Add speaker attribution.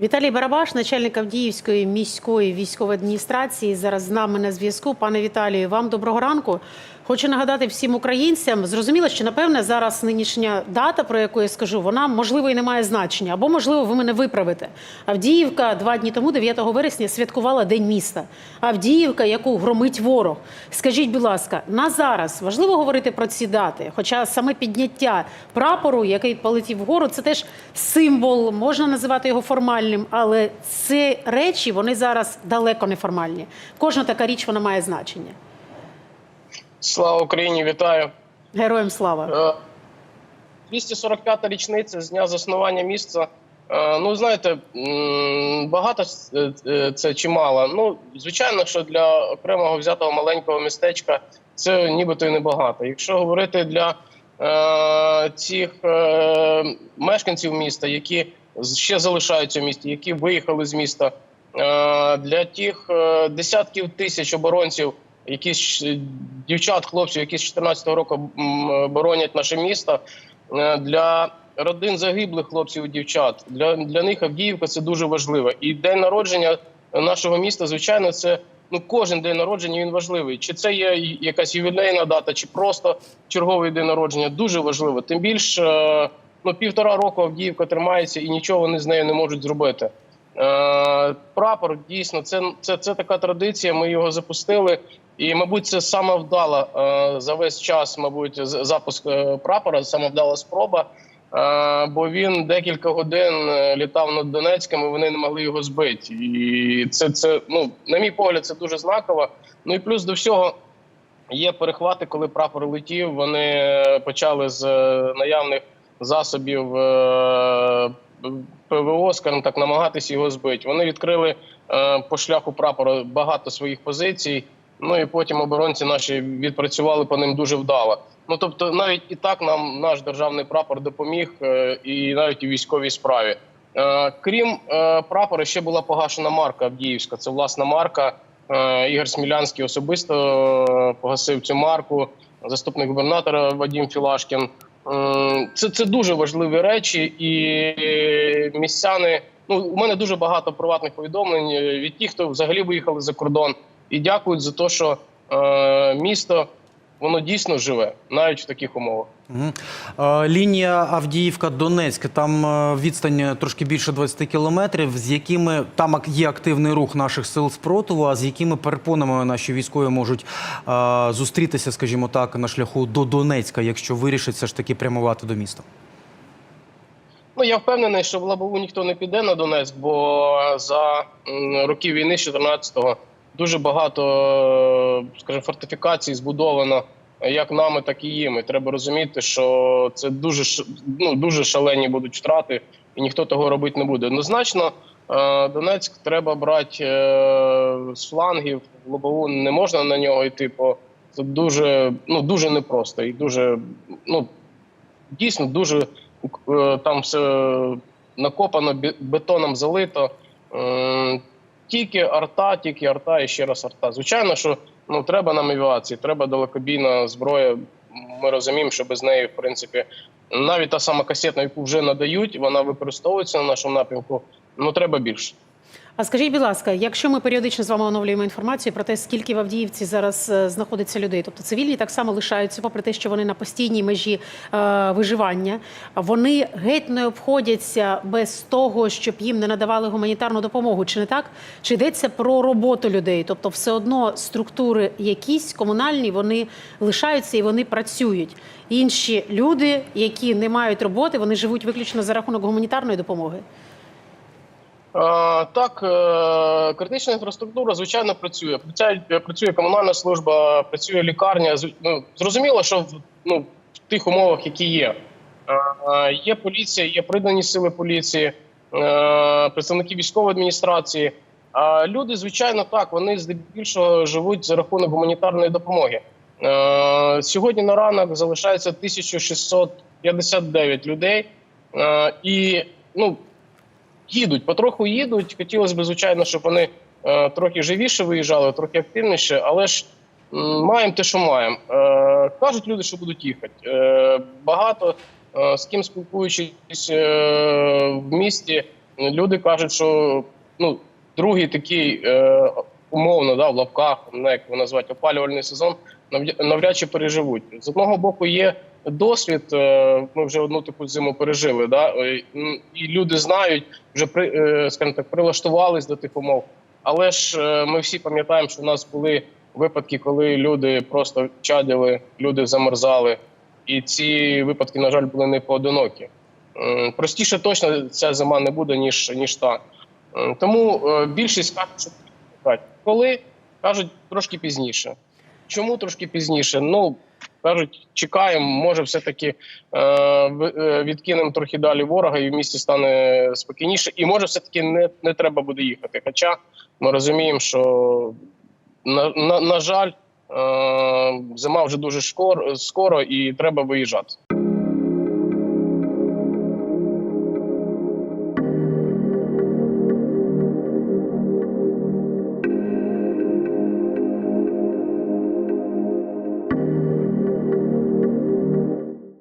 Speaker 1: Віталій Барабаш, начальник Авдіївської міської військової адміністрації, зараз з нами на зв'язку. Пане Віталію, вам доброго ранку. Хочу нагадати всім українцям. Зрозуміло, що напевне зараз нинішня дата, про яку я скажу, вона можливо і не має значення, або можливо ви мене виправите. Авдіївка два дні тому, 9 вересня, святкувала День міста. Авдіївка, яку громить ворог. Скажіть, будь ласка, на зараз важливо говорити про ці дати? Хоча саме підняття прапору, який полетів вгору, це теж символ, можна називати його формальним, але ці речі вони зараз далеко не формальні. Кожна така річ вона має значення.
Speaker 2: Слава Україні, вітаю.
Speaker 1: Героям слава.
Speaker 2: Е, 245-та річниця з дня заснування міста. Е, Ну, знаєте, багато е, е, це чи мало. Ну, звичайно, що для окремого взятого маленького містечка це нібито і небагато. Якщо говорити для е, цих е, мешканців міста, які ще залишаються в місті, які виїхали з міста, е, для тих е, десятків тисяч оборонців, які ж- дівчат, хлопців, які з 14-го року боронять наше місто, е, для родин загиблих хлопців і дівчат. Для, для них Авдіївка це дуже важливо. І день народження нашого міста, звичайно, це ну кожен день народження він важливий. Чи це є якась ювілейна дата, чи просто черговий день народження, дуже важливо. Тим більше е, ну півтора року Авдіївка тримається і нічого вони з нею не можуть зробити. Е, Прапор дійсно це, це, це така традиція. Ми його запустили, і мабуть, це саме вдала е, за весь час, мабуть, запуск е, прапора, саме вдала спроба. Бо він декілька годин літав над Донецьком, і вони не могли його збити. І це, це ну на мій погляд, це дуже знаково. Ну і плюс до всього є перехвати, коли прапор летів. Вони почали з наявних засобів ПВО, скажімо так, намагатись його збити. Вони відкрили е, по шляху прапора багато своїх позицій. Ну і потім оборонці наші відпрацювали по ним дуже вдало. Ну тобто, навіть і так нам наш державний прапор допоміг, е, і навіть у військовій справі. Е, Крім е, прапора, ще була погашена марка Авдіївська. Це власна марка. Е, Ігор Смілянський особисто е, погасив цю марку. Заступник губернатора Вадим Філашкін. Це, це дуже важливі речі, і містяни. Ну, у мене дуже багато приватних повідомлень е, від тих, хто взагалі виїхали за кордон, і дякують за те, що е, місто воно дійсно живе, навіть в таких умовах.
Speaker 3: Лінія Авдіївка-Донецьк, там е, відстань трошки більше 20 кілометрів. З якими там є активний рух наших сил спротиву, а з якими перепонами наші військові можуть е, зустрітися, скажімо так, на шляху до Донецька, якщо вирішить все ж таки прямувати до міста?
Speaker 2: Ну я впевнений, що в Лабову ніхто не піде на Донецьк, бо за роки війни 14-го дуже багато, скажімо, фортифікацій збудовано як нами, так і їми. Треба розуміти, що це дуже ну, дуже шалені будуть втрати, і ніхто того робити не буде. Однозначно, е, Донецьк треба брати е, з флангів. Лобову не можна на нього йти, бо це дуже ну дуже непросто і дуже ну дійсно дуже е, там все накопано бетоном залито. Е, Тільки арта, тільки арта і ще раз арта. Звичайно, що ну треба нам авіації, треба далекобійна зброя. Ми розуміємо, що без неї, в принципі, навіть та сама касетна, яку вже надають, вона використовується на нашому напрямку. Ну треба більше.
Speaker 1: А скажіть, будь ласка, якщо ми періодично з вами оновлюємо інформацію про те, скільки в Авдіївці зараз е, знаходиться людей, тобто цивільні так само лишаються, попри те, що вони на постійній межі е, виживання, вони геть не обходяться без того, щоб їм не надавали гуманітарну допомогу. Чи не так? Чи йдеться про роботу людей? Тобто, все одно структури якісь комунальні вони лишаються і вони працюють. Інші люди, які не мають роботи, вони живуть виключно за рахунок гуманітарної допомоги.
Speaker 2: Е, Так, е, критична інфраструктура, звичайно, працює. Працює, комунальна служба, працює лікарня. Ну, зрозуміло, що в, ну, в тих умовах, які є. Е, Є поліція, є придані сили поліції, представники військової адміністрації. Люди, звичайно, так, вони здебільшого живуть за рахунок гуманітарної допомоги. Сьогодні на ранок залишається 1659 людей. І ну, їдуть, потроху їдуть. Хотілося б, звичайно, щоб вони е, трохи живіше виїжджали, трохи активніше, але ж м, маємо те, що маємо. Е, кажуть люди, що будуть їхати. Е, багато е, з ким спілкуючись е, в місті, люди кажуть, що ну, другий такий е, умовно, да, в лапках, не як його назвати, опалювальний сезон навря- навряд чи переживуть. З одного боку, є досвід. е, Ми вже одну таку зиму пережили. Да? е, І люди знають, вже при, е, скажімо так, прилаштувались до тих умов. Але ж ми всі пам'ятаємо, що в нас були випадки, коли люди просто чадили, люди замерзали. І ці випадки, на жаль, були не поодинокі. Простіше точно ця зима не буде, ніж, ніж та. Тому більшість кажуть, що коли кажуть трошки пізніше. Чому трошки пізніше? Ну кажуть, чекаємо, може, все-таки е, е, відкинемо трохи далі ворога, і в місті стане спокійніше, і може, все-таки не, не треба буде їхати. Хоча ми розуміємо, що на, на, на жаль, е, зима вже дуже скоро, скоро і треба виїжджати.